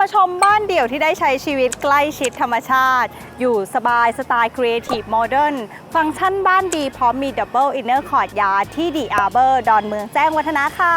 มาชมบ้านเดี่ยวที่ได้ใช้ชีวิตใกล้ชิดธรรมชาติ อยู่สบายสไตล์ครีเอทีฟโมเดิร์นฟังก์ชันบ้านดีพร้อมมีดับเบิลอินเนอร์คอร์ดยาที่ดีอาร์เบอร์ดอนเมืองแจ้งวัฒนะค่ะ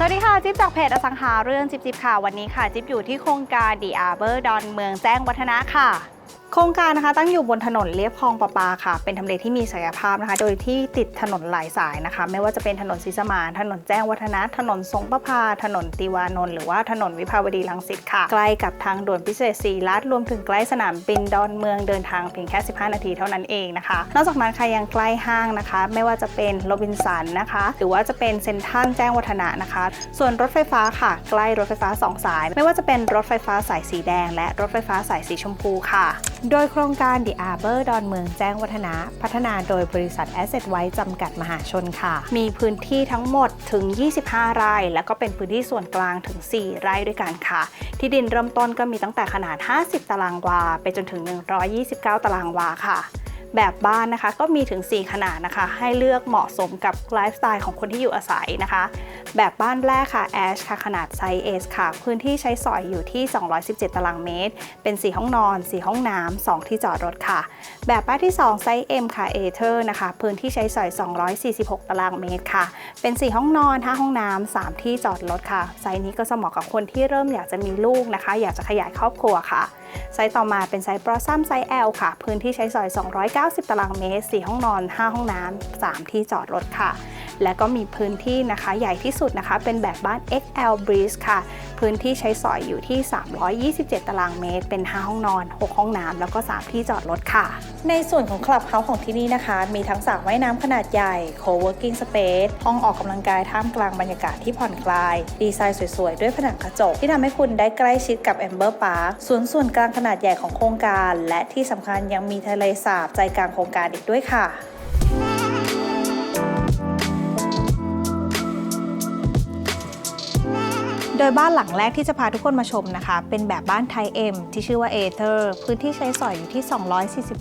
สวัสดีค่ะ จิ๊บจากเพจอสังหาเรื่องจิ๊บจิ๊บค่ะ วันนี้ค่ะ จิ๊บอยู่ที่โครงการดีอาร์เบอร์ดอนเมืองแจ้งวัฒนะค่ะ โครงการนะคะตั้งอยู่บนถนนเลียบคลองประปาค่ะ เป็นทำเลที่มีศักยภาพนะคะ โดยที่ติดถนนหลายสายนะคะ ไม่ว่าจะเป็นถนนศรีสมาน ถนนแจ้งวัฒนะ ถนนสงประพา ถนนติวานนท์หรือว่าถนนวิภาวดีรังสิตค่ะ ใกล้กับทางด่วนพิเศษสีลัดรวมถึงใกล้สนามบินดอนเมืองเดินทางเพียงแค่ 15 นาทีเท่านั้นเองนะคะ นอกจากนั้นค่ะยังใกล้ห้างนะคะ ไม่ว่าจะเป็นโรบินสันนะคะ หรือว่าจะเป็นเซ็นทรัลแจ้งวัฒนะนะคะ ส่วนรถไฟฟ้าค่ะ ใกล้รถไฟฟ้า 2 สาย ไม่ว่าจะเป็นรถไฟฟ้าสายสีแดง และรถไฟฟ้าสายสีชมพูค่ะโดยโครงการ The Arbor ดอนเมืองแจ้งวัฒนะ พัฒนาโดยบริษัท Asset ไว้จำกัดมหาชนค่ะ มีพื้นที่ทั้งหมดถึง 25 ไร่ แล้วก็เป็นพื้นที่ส่วนกลางถึง 4 ไร่ด้วยกันค่ะ ที่ดินเริ่มต้นก็มีตั้งแต่ขนาด 50 ตารางวา ไปจนถึง 129 ตารางวาค่ะ แบบบ้านนะคะ ก็มีถึง 4 ขนาดนะคะ ให้เลือกเหมาะสมกับไลฟ์สไตล์ของคนที่อยู่อาศัยนะคะ แบบบ้านแรกค่ะ Ash ค่ะขนาดไซส์ S ค่ะ พื้นที่ใช้สอยอยู่ที่ 217 ตารางเมตร เป็น 4 ห้องนอน 4 ห้องน้ำ2ที่จอดรถค่ะ แบบบ้านที่ 2 ไซส์ M ค่ะ a t e r นะคะ พื้นที่ใช้สอย 246 ตารางเมตรค่ะ เป็น 4 ห้องนอน 5 ห้องน้ำ3ที่จอดรถค่ะ ไซส์นี้ก็จะเหมาะกับคนที่เริ่มอยากจะมีลูกนะคะ อยากจะขยายครอบครัวค่ะ ไซส์ต่อมาเป็นไซส์ Blossom ไซส์ L ค่ะ พื้นที่ใช้สอย90 ตารางเมตร 4 ห้องนอน 5 ห้องน้ำ 3 ที่จอดรถค่ะ และก็มีพื้นที่นะคะใหญ่ที่สุดนะคะ เป็นแบบบ้าน XL Breeze ค่ะ พื้นที่ใช้สอยอยู่ที่ 327 ตารางเมตร เป็น 5 ห้องนอน 6 ห้องน้ำแล้วก็ 3 ที่จอดรถค่ะ ในส่วนของคลับเฮาส์ของที่นี่นะคะ มีทั้งสระว่ายน้ำขนาดใหญ่ Co-working Space ห้องออกกำลังกายท่ามกลางบรรยากาศที่ผ่อนคลาย ดีไซน์สวยๆ ด้วยผนังกระจก ที่ทำให้คุณได้ใกล้ชิดกับ Amber Park สวนส่วนกลางขนาดใหญ่ของโครงการ และที่สำคัญยังมีทะเลสาบใจกลางโครงการอีกด้วยค่ะ โดยบ้านหลังแรกที่จะพาทุกคนมาชมนะคะ เป็นแบบบ้านไทยเอ็มที่ชื่อว่าเอเธอร์ พื้นที่ใช้สอยอยู่ที่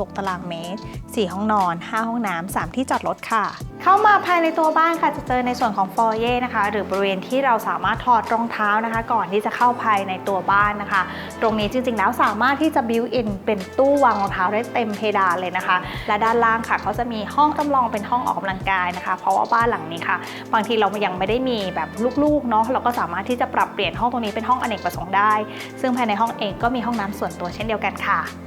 246 ตารางเมตร 4 ห้องนอน 5 ห้องน้ำ3ที่จอดรถค่ะ เข้ามาภายในตัวบ้านค่ะจะเจอในส่วนของฟอร์เย่นะคะ หรือบริเวณที่เราสามารถถอดรองเท้านะคะ ก่อนที่จะเข้าภายในตัวบ้านนะคะ ตรงนี้จริงๆ แล้วสามารถที่จะบิวอินเป็นตู้วางรองเท้าได้เต็มเพดานเลยนะคะ และด้านล่างค่ะเขาจะมีห้องจำลองเป็นห้องออกกำลังกายนะคะ เพราะว่าบ้านหลังนี้ค่ะ บางทีเรายังไม่ได้มีแบบลูกๆเนาะเราก็สามารถที่จะปรับเปลี่ยนห้องตรงนี้เป็นห้องอเนกประสงค์ได้ ซึ่งภายในห้องเองก็มีห้องน้ำส่วนตัวเช่นเดียวกันค่ะ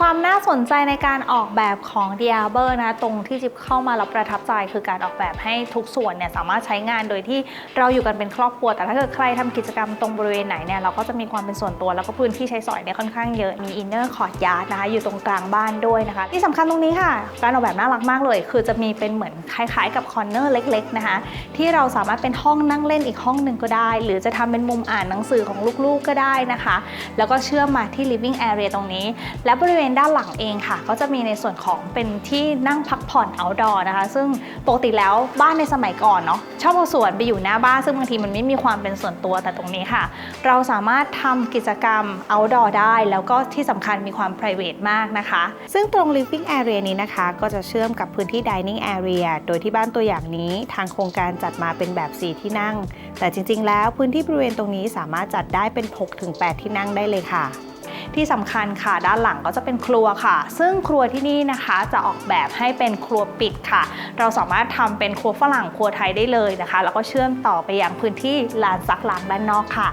ความน่าสนใจในการออกแบบของ d i a b e r นะตรงที่จิ๊บเข้ามาแล้วประทับใจคือการออกแบบให้ทุกส่วนเนี่ยสามารถใช้งานโดยที่เราอยู่กันเป็นครอบครัว แต่ถ้าเกิดใครทำกิจกรรมตรงบริเวณไหนเนี่ยเราก็จะมีความเป็นส่วนตัวแล้วก็พื้นที่ใช้สอยเนี่ยค่อนข้างเยอะมี inner courtyard นะคะอยู่ตรงกลางบ้านด้วยนะคะที่สำคัญตรงนี้ค่ะ การออกแบบน่ารักมากเลย คือจะมีเป็นเหมือนคล้ายๆ กับคอร์เนอร์เล็กๆนะคะที่เราสามารถเป็นห้องนั่งเล่นอีกห้องหนึ่งก็ได้ หรือจะทำเป็นมุมอ่านหนังสือของลูกๆก็ได้นะคะ แล้วก็เชื่อมมาที่ living area ตรงนี้ และบริเวณด้านหลังเองค่ะ ก็จะมีในส่วนของเป็นที่นั่งพักผ่อน outdoor นะคะ ซึ่งปกติแล้วบ้านในสมัยก่อนเนาะชอบเอาสวนไปอยู่หน้าบ้านซึ่งบางทีมันไม่มีความเป็นส่วนตัวแต่ตรงนี้ค่ะ เราสามารถทำกิจกรรม outdoor ได้แล้วก็ที่สำคัญมีความ private มากนะคะ ซึ่งตรง living area นี้นะคะ ก็จะเชื่อมกับพื้นที่ dining area โดยที่บ้านตัวอย่างนี้ทางโครงการจัดมาเป็นแบบ 4 ที่นั่ง แต่จริงๆ แล้วพื้นที่บริเวณตรงนี้สามารถจัดได้เป็น 6-8 ที่นั่งได้เลยค่ะ ที่สำคัญค่ะด้านหลังก็จะเป็นครัวค่ะ ซึ่งครัวที่นี่นะคะจะออกแบบให้เป็นครัวปิดค่ะ เราสามารถทำเป็นครัวฝรั่งครัวไทยได้เลยนะคะ แล้วก็เชื่อมต่อไปยังพื้นที่ลานซักล้างด้านนอกค่ะ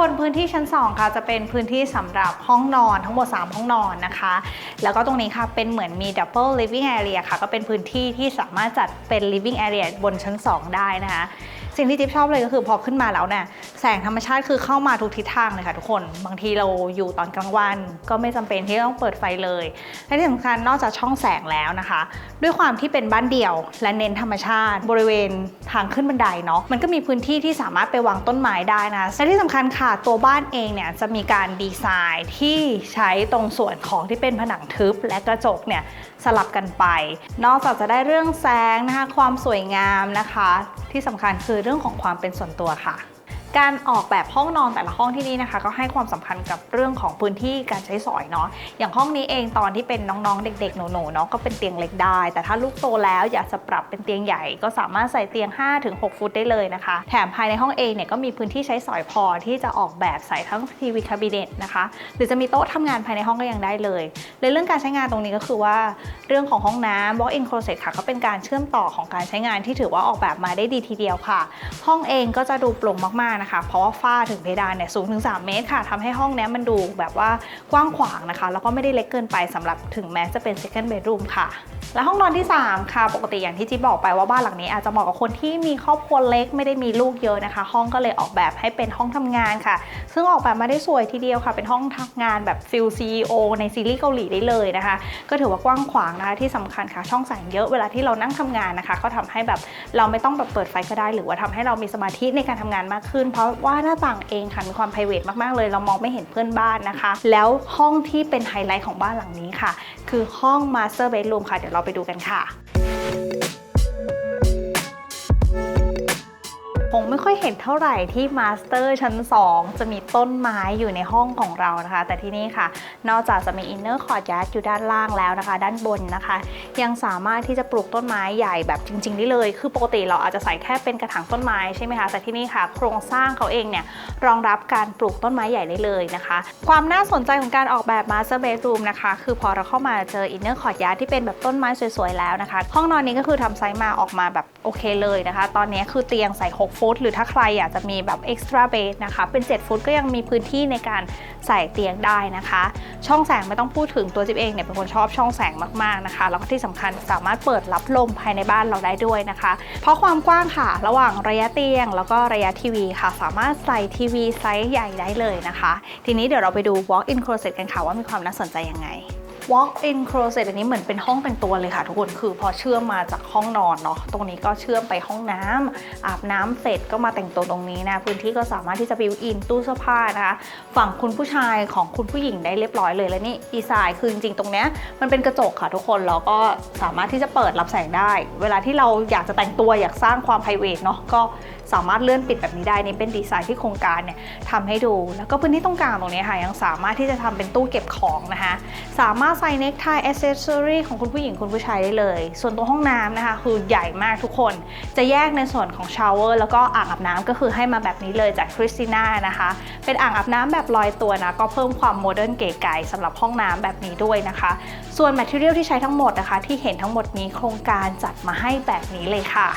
บนพื้นที่ชั้น 2 ค่ะ จะเป็นพื้นที่สำหรับห้องนอนทั้งหมด 3 ห้องนอนนะคะ แล้วก็ตรงนี้ค่ะเป็นเหมือนมี double living area ค่ะ ก็เป็นพื้นที่ที่สามารถจัดเป็น living area บนชั้น 2 ได้นะคะ สิ่งที่จิ๊บชอบเลยก็คือพอขึ้นมาแล้วเนี่ยแสงธรรมชาติคือเข้ามาทุกทิศทางเลยค่ะทุกคน บางทีเราอยู่ตอนกลางวัน ก็ไม่จำเป็นที่ต้องเปิดไฟเลยและที่สำคัญนอกจากช่องแสงแล้วนะคะ ด้วยความที่เป็นบ้านเดี่ยว และเน้นธรรมชาติ บริเวณทางขึ้นบันไดเนาะมันก็มีพื้นที่ที่สามารถไปวางต้นไม้ได้นะและที่สำคัญค่ะตัวบ้านเองเนี่ยจะมีการดีไซน์ที่ใช้ตรงส่วนของที่เป็นผนังทึบและกระจกเนี่ยสลับกันไป นอกจากจะได้เรื่องแสงนะคะความสวยงามนะคะ ที่สำคัญคือเรื่องของความเป็นส่วนตัวค่ะ การออกแบบห้องนอนแต่ละห้องที่นี่นะคะ ก็ให้ความสำคัญกับเรื่องของพื้นที่การใช้สอยเนาะอย่างห้องนี้เองตอนที่เป็นน้องๆ เด็กๆหนูๆเนาะก็เป็นเตียงเล็กได้ แต่ถ้าลูกโตแล้วอยากจะปรับเป็นเตียงใหญ่ ก็สามารถใส่เตียง 5-6 ฟุตได้เลยนะคะ แถมภายในห้องเองเนี่ยก็มีพื้นที่ใช้สอยพอที่จะออกแบบใส่ทั้งทีวีคาบิเนตนะคะหรือจะมีโต๊ะทำงานภายในห้องก็ยังได้เลยเลยเรื่องการใช้งานตรงนี้ก็คือว่าเรื่องของห้องน้ำ walk-in closet ค่ะก็เป็นการเชื่อมต่อของการใช้งานที่ถือว่าออกแบบมาได้ดีทีเดียวค่ะ ห้องเองก็จะดูโปร่งมากๆนะคะ เพราะว่าฝ้าถึงเพดานเนี่ยสูงถึง 3 เมตรค่ะทำให้ห้องนี้มันดูแบบว่ากว้างขวางนะคะ แล้วก็ไม่ได้เล็กเกินไปสำหรับถึงแม้จะเป็น second bedroom ค่ะ และห้องนอนที่ 3 ค่ะ ปกติอย่างที่จิ๊บบอกไปว่าบ้านหลังนี้อาจจะเหมาะกับคนที่มีครอบครัวเล็กไม่ได้มีลูกเยอะนะคะ ห้องก็เลยออกแบบให้เป็นห้องทำงานค่ะ ซึ่งออกแบบมาได้สวยทีเดียวค่ะ เป็นห้องทำงานแบบฟิล CEO ในซีรีส์เกาหลีได้เลยนะคะ ก็ถือว่ากว้างขวางนะคะที่สำคัญค่ะช่องแสงเยอะเวลาที่เรานั่งทำงานนะคะ ก็ทำให้แบบเราไม่ต้องแบบเปิดไฟก็ได้ หรือว่าทำให้เรามีสมาธิในการทำงานมากขึ้น เพราะว่าหน้าต่างเองค่ะมีความ p r i v a t มากๆเลย เรามองไม่เห็นเพื่อนบ้านนะคะ แล้วห้องที่เป็นไฮไลท์ของบ้านหลังนี้ค่ะ คือห้อง Master Bedroom ค่ะเดี๋ยวเราไปดูกันค่ะ คงไม่ค่อยเห็นเท่าไหร่ที่มาสเตอร์ชั้น 2 จะมีต้นไม้อยู่ในห้องของเรานะคะ แต่ที่นี่ค่ะ นอกจากจะมีอินเนอร์คอร์ดยัดอยู่ด้านล่างแล้วนะคะ ด้านบนนะคะ ยังสามารถที่จะปลูกต้นไม้ใหญ่แบบจริง ๆ ได้เลย คือปกติเราอาจจะใส่แค่เป็นกระถางต้นไม้ใช่ไหมคะแต่ที่นี่ค่ะ โครงสร้างเขาเองเนี่ยรองรับการปลูกต้นไม้ใหญ่ได้เลยนะคะ ความน่าสนใจของการออกแบบมาสเตอร์เบดรูมนะคะคือพอเราเข้ามาเจออินเนอร์คอร์ดยัดที่เป็นแบบต้นไม้สวยๆแล้วนะคะ ห้องนอนนี้ก็คือทำไซส์มาออกมาแบบโอเคเลยนะคะ ตอนนี้คือเตียงใส่6ฟุตหรือถ้าใครอยากจะมีแบบ extra bed นะคะ เป็น 7 ฟุตก็ยังมีพื้นที่ในการใส่เตียงได้นะคะ ช่องแสงไม่ต้องพูดถึงตัวจิ๊บเองเนี่ยเป็นคนชอบช่องแสงมากๆนะคะ แล้วก็ที่สำคัญสามารถเปิดรับลมภายในบ้านเราได้ด้วยนะคะ เพราะความกว้างค่ะ ระหว่างระยะเตียง แล้วก็ระยะทีวีค่ะ สามารถใส่ทีวีไซส์ใหญ่ได้เลยนะคะ ทีนี้เดี๋ยวเราไปดู walk-in closet กันค่ะว่ามีความน่าสนใจยังไง walk-in closet อันนี้เหมือนเป็นห้องแต่งตัวเลยค่ะ ทุกคนคือพอเชื่อมมาจากห้องนอนเนาะตรงนี้ก็เชื่อมไปห้องน้ำอาบน้ำเสร็จก็มาแต่งตัวตรงนี้นะ พื้นที่ก็สามารถที่จะบิวอินตู้เสื้อผ้านะคะฝั่งคุณผู้ชายของคุณผู้หญิงได้เรียบร้อยเลยและนี่ดีไซน์คือจริงๆตรงเนี้ยมันเป็นกระจกค่ะทุกคนแล้วก็สามารถที่จะเปิดรับแสงได้ เวลาที่เราอยากจะแต่งตัวอยากสร้างความ p r i v a t เนาะก็สามารถเลื่อนปิดแบบนี้ได้นี่เป็นดีไซน์ที่โครงการเนี่ยทำให้ดู แล้วก็พื้นที่ตรงกลางตรงนี้ค่ะยังสามารถที่จะทำเป็นตู้เก็บของนะคะสามารถใส่เนคไทอ c เซสซอรีของคุณผู้หญิงคุณผู้ชายได้เลย ส่วนตัวห้องน้ำนะคะคือใหญ่มากทุกคน จะแยกในส่วนของชาวเวอร์แล้วก็อ่างอาบน้ำก็คือให้มาแบบนี้เลยจากคริสติน่านะคะ เป็นอ่างอาบน้ำแบบลอยตัวนะ ก็เพิ่มความโมเดิร์นเก๋ไก๋สำหรับห้องน้ำแบบนี้ด้วยนะคะ ส่วนแมทเทียลที่ใช้ทั้งหมดนะคะ ที่เห็นทั้งหมดนี้โครงการจัดมาให้แบบนี้เลยค่ะ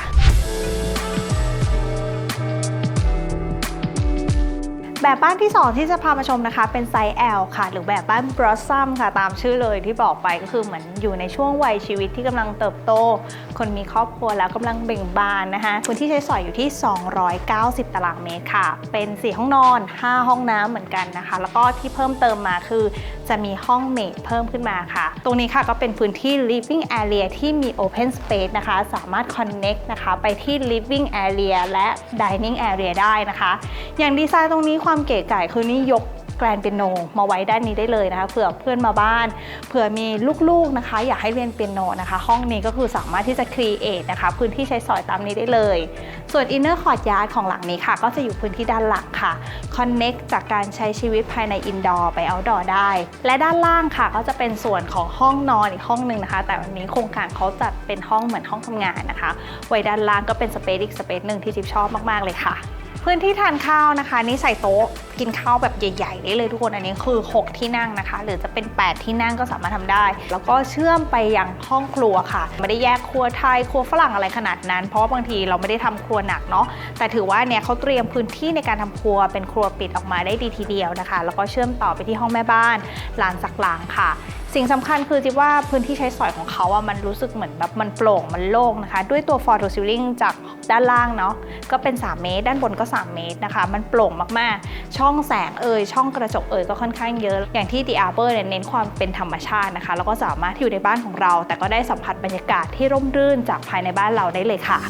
แบบบ้านที่ 2 ที่จะพามาชมนะคะ เป็นไซส์ L ค่ะ หรือแบบบ้าน Blossom ค่ะ ตามชื่อเลยที่บอกไปก็คือเหมือนอยู่ในช่วงวัยชีวิตที่กำลังเติบโต คนมีครอบครัวแล้วกำลังเบ่งบานนะคะพื้นที่ใช้สอยอยู่ที่ 290 ตารางเมตรค่ะ เป็น 4 ห้องนอน 5 ห้องน้ำเหมือนกันนะคะ แล้วก็ที่เพิ่มเติมมาคือ จะมีห้องเมดเพิ่มขึ้นมาค่ะ ตรงนี้ค่ะก็เป็นพื้นที่ living area ที่มี open space นะคะ สามารถ connect นะคะไปที่ living area และ dining area ได้นะคะ อย่างดีไซน์ตรงนี้ความเก๋ไก่คือนี่ยก แกรนเปียโนมาไว้ด้านนี้ได้เลยนะคะเผื่อเพื่อนมาบ้านเผื่อมีลูกๆนะคะ อยากให้เรียนเปียโนนะคะ ห้องนี้ก็คือสามารถที่จะ create นะคะพื้นที่ใช้สอยตามนี้ได้เลย ส่วน inner courtyard ของหลังนี้ค่ะ ก็จะอยู่พื้นที่ด้านหลังค่ะ connect จากการใช้ชีวิตภายใน indoor ไป outdoor ได้ และด้านล่างค่ะ ก็จะเป็นส่วนของห้องนอนอีกห้องหนึ่งนะคะ แต่วันนี้โครงการเขาจัดเป็นห้องเหมือนห้องทำงานนะคะ ไว้ด้านล่างก็เป็นสเปซอีกสเปซหนึ่งที่จิ๊บชอบมากๆเลยค่ะ พื้นที่ทานข้าวนะคะ นี่ใส่โต๊ะกินข้าวแบบใหญ่ๆได้เลยทุกคนอันนี้คือ 6 ที่นั่งนะคะ หรือจะเป็น 8 ที่นั่งก็สามารถทำได้ แล้วก็เชื่อมไปยังห้องครัวค่ะ ไม่ได้แยกครัวไทยครัวฝรั่งอะไรขนาดนั้น เพราะว่าบางทีเราไม่ได้ทำครัวหนักเนาะแต่ถือว่าเนี่ยเขาเตรียมพื้นที่ในการทำครัวเป็นครัวปิดออกมาได้ดีทีเดียวนะคะ แล้วก็เชื่อมต่อไปที่ห้องแม่บ้านลานสักหลังค่ะ สิ่งสำคัญคือจิ๊บว่าพื้นที่ใช้สอยของเขาอะมันรู้สึกเหมือนแบบมันโปร่งมันโล่งนะคะ ด้วยตัว f o r t o Ceiling จากด้านล่างเนาะก็เป็น 3 เมตร ด้านบนก็ 3 เมตรนะคะ มันโปร่งมากๆ ช่องแสงเอ่ยช่องกระจกเอ่ยก็ค่อนข้างเยอะ อย่างที่ The Arbor เนี่ยเน้นความเป็นธรรมชาตินะคะ แล้วก็สามารถที่อยู่ในบ้านของเรา แต่ก็ได้สัมผัสบรรยากาศที่ร่มรื่นจากภายในบ้านเราได้เลยค่ะ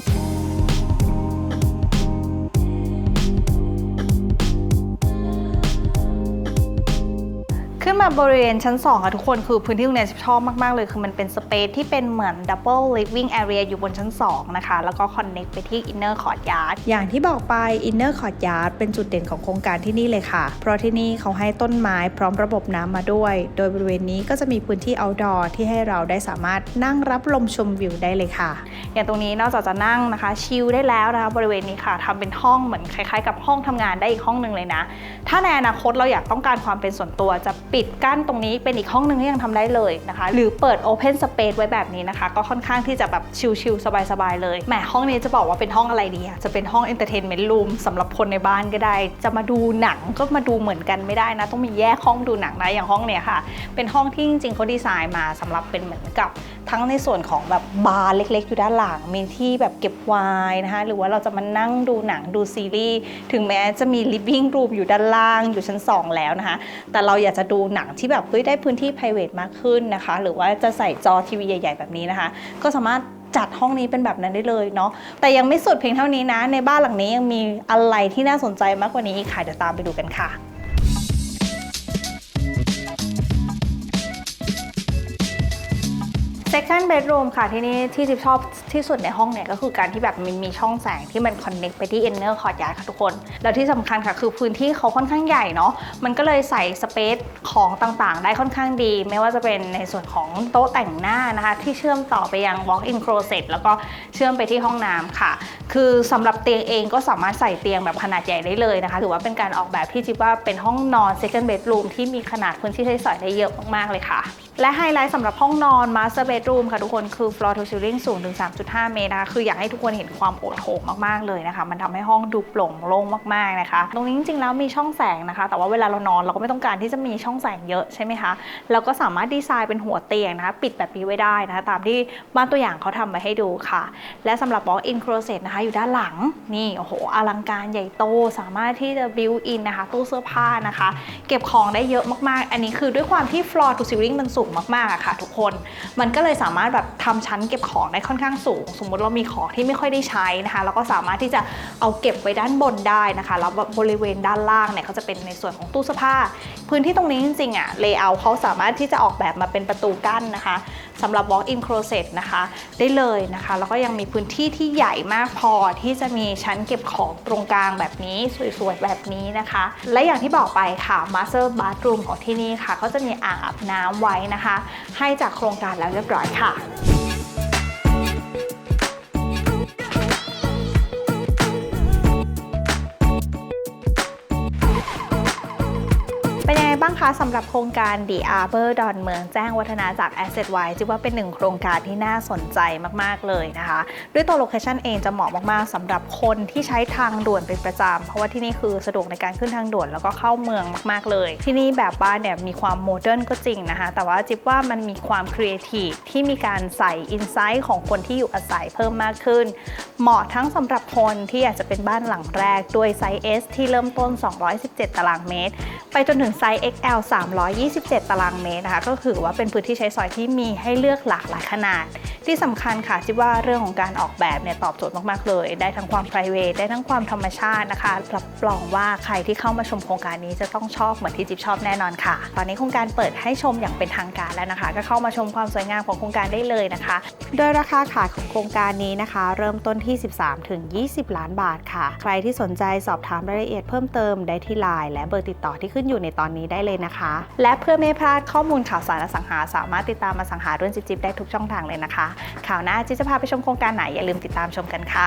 นมาบริเวณชั้น 2 ค่ะทุกคนคือพื้นที่ตรงเนี้ยชอบมาก ๆ เลย คือมันเป็นสเปซที่เป็นเหมือน Double Living Area อยู่บนชั้น 2 นะคะ แล้วก็ Connect ไปที่ Inner Courtyard อย่างที่บอกไป Inner Courtyard เป็นจุดเด่นของโครงการที่นี่เลยค่ะ เพราะที่นี่เขาให้ต้นไม้พร้อมระบบน้ำมาด้วย โดยบริเวณนี้ก็จะมีพื้นที่ outdoor ที่ให้เราได้สามารถนั่งรับลมชมวิวได้เลยค่ะ อย่างตรงนี้นอกจากจะนั่งนะคะ ชิลได้แล้วนะคะบริเวณนี้ค่ะทำเป็นห้องเหมือนคล้าย ๆ กับห้องทำงานได้อีกห้องหนึ่งเลยนะ ถ้าในอนาคตเราอยากต้องการความเป็นส่วนตัวจะปิดกั้นตรงนี้เป็นอีกห้องหนึ่งก็ยังทำได้เลยนะคะ หรือเปิด Open Space ไว้แบบนี้นะคะ ก็ค่อนข้างที่จะแบบชิลๆสบายๆเลยแหมห้องนี้จะบอกว่าเป็นห้องอะไรดีอะจะเป็นห้อง Entertainment Room สำหรับคนในบ้านก็ได้ จะมาดูหนังก็มาดูเหมือนกันไม่ได้นะ ต้องมีแยกห้องดูหนังนะอย่างห้องเนี้ยค่ะ เป็นห้องที่จริงๆเขาดีไซน์มาสำหรับเป็นเหมือนกับทั้งในส่วนของแบบบาร์เล็ก ๆ อยู่ด้านหลัง มีที่แบบเก็บไวน์นะคะ หรือว่าเราจะมานั่งดูหนังดูซีรีส์ ถึงแม้จะมี living room อยู่ด้านล่างอยู่ชั้น 2 แล้วนะคะ แต่เราอยากจะดูหนังที่แบบเฮ้ยได้พื้นที่ private มากขึ้นนะคะ หรือว่าจะใส่จอทีวีใหญ่ ๆ แบบนี้นะคะ ก็สามารถจัดห้องนี้เป็นแบบนั้นได้เลยเนาะแต่ยังไม่สุดเพียงเท่านี้นะ ในบ้านหลังนี้ยังมีอะไรที่น่าสนใจมากกว่านี้อีกค่ะเดี๋ยวตามไปดูกันค่ะ second bedroom ค่ะที่นี่ที่จิ๊บชอบที่สุดในห้องเนี่ยก็คือการที่แบบมันมีช่องแสงที่มัน connect ไปที่ inner courtyard ค่ะทุกคน แล้วที่สำคัญค่ะคือพื้นที่เขาค่อนข้างใหญ่เนาะมันก็เลยใส่สเปซของต่างๆ ได้ค่อนข้างดี ไม่ว่าจะเป็นในส่วนของโต๊ะแต่งหน้านะคะ ที่เชื่อมต่อไปยัง walk-in closet แล้วก็เชื่อมไปที่ห้องน้ำค่ะ คือสำหรับเตียงเองก็สามารถใส่เตียงแบบขนาดใหญ่ได้เลยนะคะถือว่าเป็นการออกแบบที่จิ๊บว่าเป็นห้องนอน second bedroom ที่มีขนาดพื้นที่ใช้สอยได้เยอะมากๆเลยค่ะ และไฮไลท์สำหรับห้องนอน master bedroom ค่ะทุกคนคือ floor to ceiling สูงถึง 3.5 เมตรนะคะ คืออยากให้ทุกคนเห็นความโอดโถงมาก ๆ เลยนะคะ มันทำให้ห้องดูโปร่งโล่งมาก ๆ นะคะ ตรงนี้จริง ๆ แล้วมีช่องแสงนะคะ แต่ว่าเวลาเรานอนเราก็ไม่ต้องการที่จะมีช่องแสงเยอะใช่ไหมคะเราก็สามารถดีไซน์เป็นหัวเตียงนะคะ ปิดแบบนี้ไว้ได้นะคะ ตามที่บ้านตัวอย่างเขาทำมาให้ดูค่ะ และสำหรับ walk-in closet นะคะ อยู่ด้านหลังนี่โอ้โหอลังการใหญ่โตสามารถที่จะ built in นะคะ ตู้เสื้อผ้านะคะ เก็บของได้เยอะมากๆ อันนี้คือด้วยความที่ floor to ceiling มันสูงมากๆอะค่ะ ทุกคน มันก็เลยสามารถแบบทำชั้นเก็บของได้ค่อนข้างสูง สมมติเรามีของที่ไม่ค่อยได้ใช้นะคะเราก็สามารถที่จะเอาเก็บไว้ด้านบนได้นะคะ แล้วบริเวณด้านล่างเนี่ยเขาจะเป็นในส่วนของตู้เสื้อผ้า พื้นที่ตรงนี้จริงๆอะเลเยอร์เขาสามารถที่จะออกแบบมาเป็นประตูกั้นนะคะสำหรับ walk-in closet นะคะ ได้เลยนะคะ แล้วก็ยังมีพื้นที่ที่ใหญ่มากพอที่จะมีชั้นเก็บของตรงกลางแบบนี้สวยๆแบบนี้นะคะ และอย่างที่บอกไปค่ะ master bathroom ของที่นี่ค่ะเขาจะมีอ่างอาบน้ำไว้นะคะ ให้จากโครงการแล้วเรียบร้อยค่ะ บ้างคะสำหรับโครงการ The Arbor ดอนเมืองแจ้งวัฒนาจาก Asset w i จิว่าเป็นหนึ่งโครงการที่น่าสนใจมากๆเลยนะคะ ด้วยตัวโลเคชันเองจะเหมาะมากๆสำหรับคนที่ใช้ทางด่วนเป็นประจำเพราะว่าที่นี่คือสะดวกในการขึ้นทางด่วนแล้วก็เข้าเมืองมากๆเลย ที่นี่แบบบ้านเนี่ยมีความโมเดิร์นก็จริงนะคะ แต่ว่าจิบว่ามันมีความครีเอทีฟที่มีการใส่อินไซต์ของคนที่อยู่อาศัยเพิ่มมากขึ้น เหมาะทั้งสำหรับคนที่อยากจะเป็นบ้านหลังแรกด้วยไซส์ S ที่เริ่มต้น 217 ตารางเมตร ไปจนถึงไซส์ XL 327 ตารางเมตรนะคะ ก็คือว่าเป็นพื้นที่ใช้สอยที่มีให้เลือกหลากหลายขนาด ที่สำคัญค่ะจิบว่าเรื่องของการออกแบบเนี่ยตอบโจทย์มากๆเลย ได้ทั้งความ p r i v a t ได้ทั้งความธรรมชาตินะคะรับรองว่าใครที่เข้ามาชมโครงการนี้จะต้องชอบเหมือนที่จิ๊บชอบแน่นอนค่ะ ตอนนี้โครงการเปิดให้ชมอย่างเป็นทางการแล้วนะคะ ก็เข้ามาชมความสวยงามของโครงการได้เลยนะคะ โดยราคาขายของโครงการนี้นะคะ เริ่มต้นที่ 13 ถึง 20 ล้านบาทค่ะ ใครที่สนใจสอบถามรายละเอียดเพิ่มเติมได้ที่ไลน์และเบอร์ติดต่อที่ขึ้นอยู่ในตอนนี้ได้เลยนะคะ และเพื่อไม่พลาดข้อมูลข่าวสารอสังหา สามารถติดตามมาสังหารุ่นจิบๆได้ทุกช่องทางเลยนะคะข่าวหน้าจิ๊บจะพาไปชมโครงการไหนอย่าลืมติดตามชมกันค่ะ